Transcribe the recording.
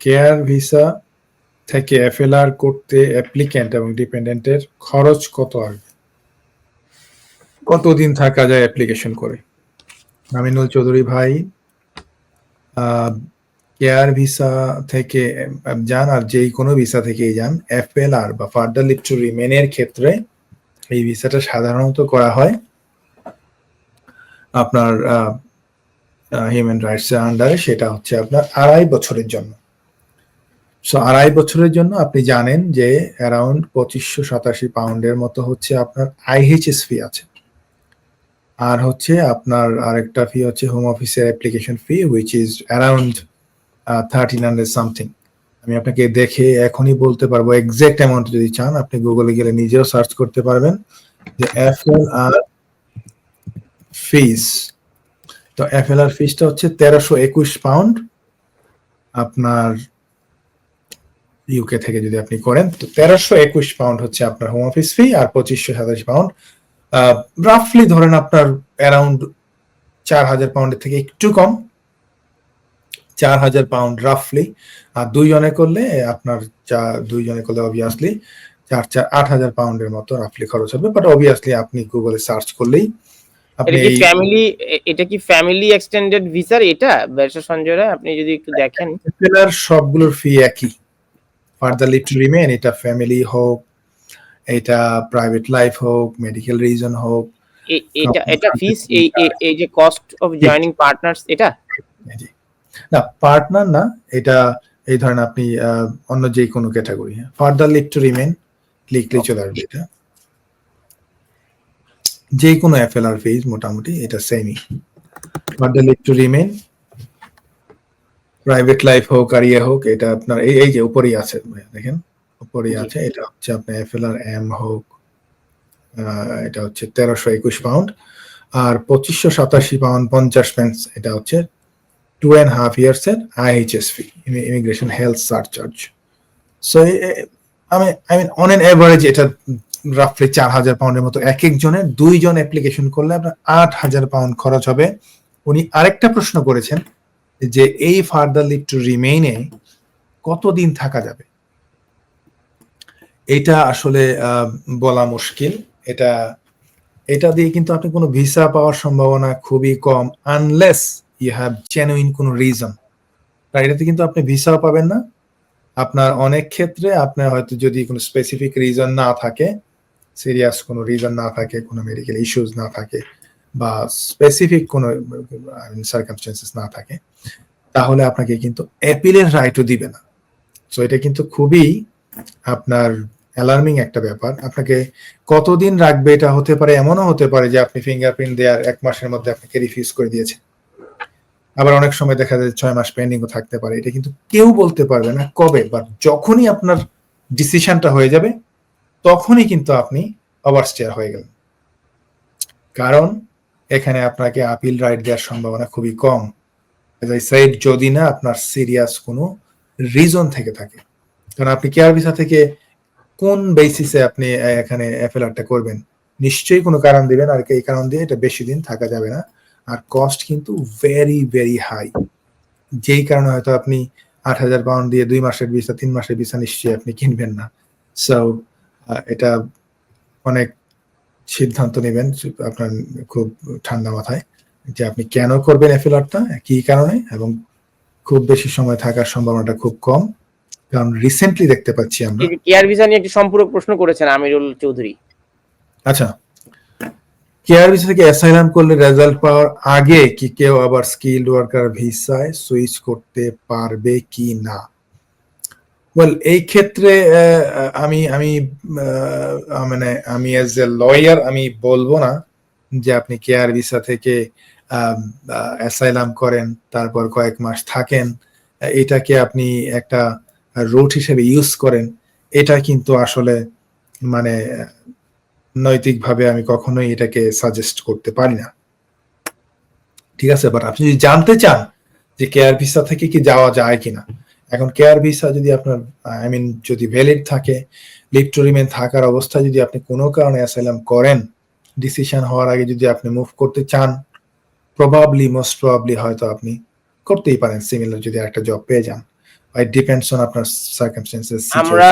Care visa থেকে FLR করতে applicant এবং ডিপেন্ডেন্টের খরচ কত আসবে কতদিন থাকা যায় অ্যাপ্লিকেশন করে? আমিনুল চৌধুরী ভাই কেয়ার ভিসা থেকে যান আর যেই কোনো ভিসা থেকেই যান, এফএলআর বা ফার্দার লিভ টু রিমেনের ক্ষেত্রে এই ভিসাটা সাধারণত করা হয় আপনার হিউম্যান রাইটস এর আন্ডারে সেটা হচ্ছে আপনার আড়াই বছরের জন্য। সো আড়াই বছরের জন্য আপনি জানেন যে অ্যারাউন্ড পঁচিশশো সাতাশি পাউন্ডের মতো হচ্ছে আপনার আইএইচএস ফি আছে। আর হচ্ছে আপনার আরেকটা ফি হচ্ছে হোম অফিসের application fee which is around thirteen hundred something আমি আপনাকে দেখে এখনই বলতে পারব এক্সাক্ট অ্যামাউন্ট যদি চান, আপনি গুগলে গেলে নিজেও সার্চ করতে পারবেন যে এফ এল আর ফিস তো এফ এল আর ফিসটা হচ্ছে তেরোশো একুশ পাউন্ড আপনার ইউকে থেকে যদি আপনি করেন তো তেরোশো একুশ পাউন্ড হচ্ছে আপনার হোম অফিস ফি আর পঁচিশশো সাতাশ পাউন্ড রাফলি ধরেন আপনার অ্যারাউন্ড চার হাজার পাউন্ডের থেকে একটু কম। চার হাজার পাউন্ড রাফলি আর দুইজনে করলে আপনার চা দুইজনে করলে অবভিয়াসলি চার চার আট হাজার পাউন্ডের মতো রাফলি খরচ হবে। বাট অবভিয়াসলি আপনি গুগলে সার্চ করলেই আপনি ফ্যামিলি এটা কি ফ্যামিলি এক্সটেন্ডেড ভিসার এটা? ব্যবসা সঞ্জয় আপনি যদি একটু দেখেন। সবগুলোর ফি একই। ফার্দার লিভ টু রিমেন এটা ফ্যামিলি হোক এটা প্রাইভেট লাইফ হোক মেডিকেল রিজন হোক এটা এটা ফিস এই এই- যে কস্ট অফ জয়নিং পার্টনার্স এটা। না পার্টনার না এটা এই ধরেন আপনি অন্য যে কোনো category further leave to remain লিখলে চলে আসবে এটা। যে কোনো এফএলআর ফিজ মোটামুটি এটা সেমই further leave to remain private life হোক আর ইয়ে হোক এটা আপনার এই এই যে উপরেই আছে দেখেন উপরেই আছে এটা হচ্ছে আপনার এফএলআর এম হোক এটা হচ্ছে তেরোশো একুশ পাউন্ড আর পঁচিশশো সাতাশি পাউন্ড পঞ্চাশ পেন্স এটা হচ্ছে টু অ্যান্ড হাফ ইয়ার্স এর IHS fee immigration health surcharge so আমি I mean on an average এটা রাফলি চার হাজার পাউন্ডের মতো এক একজনের দুইজন অ্যাপ্লিকেশন করলে আপনার আট হাজার পাউন্ড খরচ হবে। উনি আরেকটা প্রশ্ন করেছেন যে এই ফার্দার লিভ টু রিমেইনে কতদিন থাকা যাবে? এটা আসলে বলা মুশকিল। এটা এটা দিয়ে কিন্তু আপনি কোনো ভিসা পাওয়ার সম্ভাবনা খুবই কম আনলেস ইউ হ্যাভ জেনুইন কোনো রিজন তাই এটাতে কিন্তু আপনি ভিসাও পাবেন না। আপনার অনেক ক্ষেত্রে আপনার হয়তো যদি কোনো স্পেসিফিক রিজন না থাকে সিরিয়াস কোনো রিজন না থাকে, কোনো মেডিকেল ইস্যুস না থাকে বা স্পেসিফিক কোনো সার্কামস্টেন্সেস না থাকে, তাহলে আপনাকে কিন্তু অ্যাপিলের রাইটও দিবে না। সো এটা কিন্তু খুবই আপনার অ্যালার্মিং একটা ব্যাপার। আপনাকে কতদিন রাখবে এটা হতে পারে, এমনও হতে পারে যে আপনি ফিঙ্গারপ্রিন্ট দেওয়ার এক মাসের মধ্যে আপনাকে রিফিউজ করে দিয়েছেন আবার অনেক সময় দেখা যায় ছয় মাস পেন্ডিংও থাকতে পারে। এটা কিন্তু কেউ বলতে পারবে না কবে বা যখনই আপনার ডিসিশনটা হয়ে যাবে, তখনই কিন্তু আপনি ওভারস্টেয়ার হয়ে গেলেন। কারণ এখানে আপনাকে আপিল রাইট দেওয়ার সম্ভাবনা খুবই কম। সাইড যদি না, আপনার সিরিয়াস কোনো রিজন থেকে থাকে। কারণ আপনি কেয়ার ভিসা থেকে কোন বেসিসে আপনি এখানে এফএলআরটা করবেন, নিশ্চয়ই কোনো কারণ দিবেন আর এই কারণ দিয়ে এটা বেশি দিন থাকা যাবে না। আর কস্ট কিন্তু ভেরি ভেরি হাই যেই কারণে হয়তো আপনি আট হাজার পাউন্ড দিয়ে দুই মাসের ভিসা তিন মাসের ভিসা নিশ্চয়ই আপনি কিনবেন না। সো এটা অনেক সিদ্ধান্ত নেবেন আপনার খুব ঠান্ডা মাথায় যে আপনি কেন করবেন এফএলআরটা কি কারণে এবং খুব বেশি সময় থাকার সম্ভাবনাটা খুব কম। কারণ রিসেন্টলি দেখতে পাচ্ছি আমরা। কেয়ার ভিসা নিয়ে একটি সম্পূরক প্রশ্ন করেছেন আমিরুল চৌধুরী। আচ্ছা। কেয়ার ভিসা থেকে অ্যাসাইলাম করলে রেজাল্ট পাওয়ার আগে কি কেউ আবার স্কিল্ড ওয়ার্কার ভিসায় সুইচ করতে পারবে কি না? ওয়েল এই ক্ষেত্রে আমি আমি মানে আমি অ্যাজ এ লয়ার আমি বলব না যে আপনি কেয়ার ভিসা থেকে অ্যাসাইলাম করেন, তারপর কয়েক মাস থাকেন। এটাকে আপনি একটা রুট হিসেবে ইউজ করেন। এটা কিন্তু আসলে মানে নৈতিকভাবে আমি কখনোই এটাকে সাজেস্ট করতে পারি না। ঠিক আছে? বাট আপনি যদি জানতে চান যে কেয়ার ভিসা থেকে কি যাওয়া যায় কিনা এখন কেয়ার ভিসা যদি আপনার আই মিন যদি ভ্যালিড থাকে লিভ টু রিমেন থাকার অবস্থায় যদি আপনি কোনো কারণে অ্যাসাইলাম করেন ডিসিশন হওয়ার আগে যদি আপনি মুভ করতে চান প্রবাবলি মোস্ট প্রবাবলি হয়তো আপনি করতেই পারেন সিমিলার যদি একটা জব পেয়ে যান। ইট ডিপেন্ডস অন আপনার সার্কামস্টেন্সেস আমরা